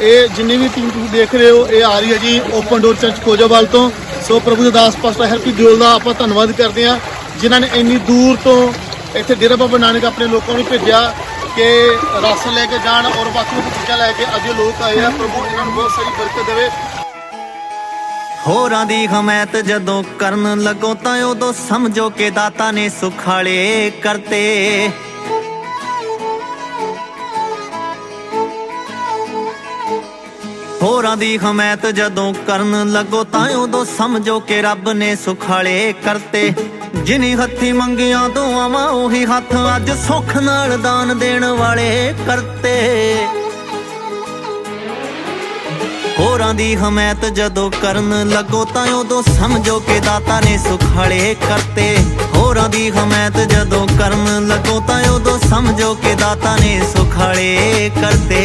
ਇਹ ਜਿੰਨੀ ਵੀ ਟੀਮ ਤੁਸੀਂ ਦੇਖ ਰਹੇ ਹੋ, ਇਹ ਆ ਰਹੀ ਹੈ ਜੀ ਓਪਨ ਡੋਰ ਚਰਚ ਕੋਜਾਵਾਲ ਤੋਂ। ਸੋ ਪ੍ਰਭੂ ਦੇ ਦਾਸ ਪਾਸਟਰ ਹੈਪੀ ਦਿਓਲ ਦਾ ਆਪਾਂ ਧੰਨਵਾਦ ਕਰਦੇ ਹਾਂ। ਜਿਨ੍ਹਾਂ ਨੇ ਇੰਨੀ ਦੂਰ ਤੋਂ ਇੱਥੇ ਡੇਰਾ ਬਾਬਾ ਨਾਨਕ ਆਪਣੇ ਲੋਕਾਂ ਨੂੰ ਭੇਜਿਆ ਕਿ ਰਾਸ਼ਨ ਲੈ ਕੇ ਜਾਣ ਔਰ ਬਾਕੀ ਚੀਜ਼ਾਂ ਲੈ ਕੇ ਅੱਜ ਲੋਕ ਆਏ ਆ। ਪ੍ਰਭੂ ਇਹਨਾਂ ਨੂੰ ਬਹੁਤ ਸਾਰੀ ਬਰਕਤ ਦੇਵੇ। ਹੋਰਾਂ ਦੀ ਹਮਾਇਤ ਜਦੋਂ ਕਰਨ ਲੱਗੋ ਤਾਂ ਉਦੋਂ ਸਮਝੋ ਕਿ ਦਾਤਾ ਨੇ ਸੁਖਾਲੇ ਕਰਤੇ। ਹੋਰਾਂ ਦੀ ਹਮਾਇਤ ਜਦੋਂ ਕਰਨ ਲੱਗੋ ਤਾਂ ਉਦੋਂ ਸਮਝੋ ਕਿ ਰੱਬ ਨੇ ਸੁਖਾਲੇ ਕਰਤੇ। ਜਿਨੀ ਹੱਥੀ ਮੰਗੀਆਂ ਦੁਆਵਾਂ, ਉਹੀ ਹੱਥ ਅੱਜ ਸੁੱਖ ਨਾਲ ਦਾਨ ਦੇਣ ਵਾਲੇ ਕਰਤੇ। ਹੋਰਾਂ ਦੀ ਹਮਾਇਤ ਜਦੋਂ ਕਰਨ ਲੱਗੋ ਤਾਂ ਉਦੋਂ ਸਮਝੋ ਕਿ ਦਾਤਾ ਨੇ ਸੁਖਾਲੇ ਕਰਤੇ। ਹੋਰਾਂ ਦੀ ਹਮਾਇਤ ਜਦੋਂ ਕਰਨ ਲੱਗੋ ਤਾਂ ਉਦੋਂ ਸਮਝੋ ਕਿ ਦਾਤਾ ਨੇ ਸੁਖਾਲੇ ਕਰਤੇ।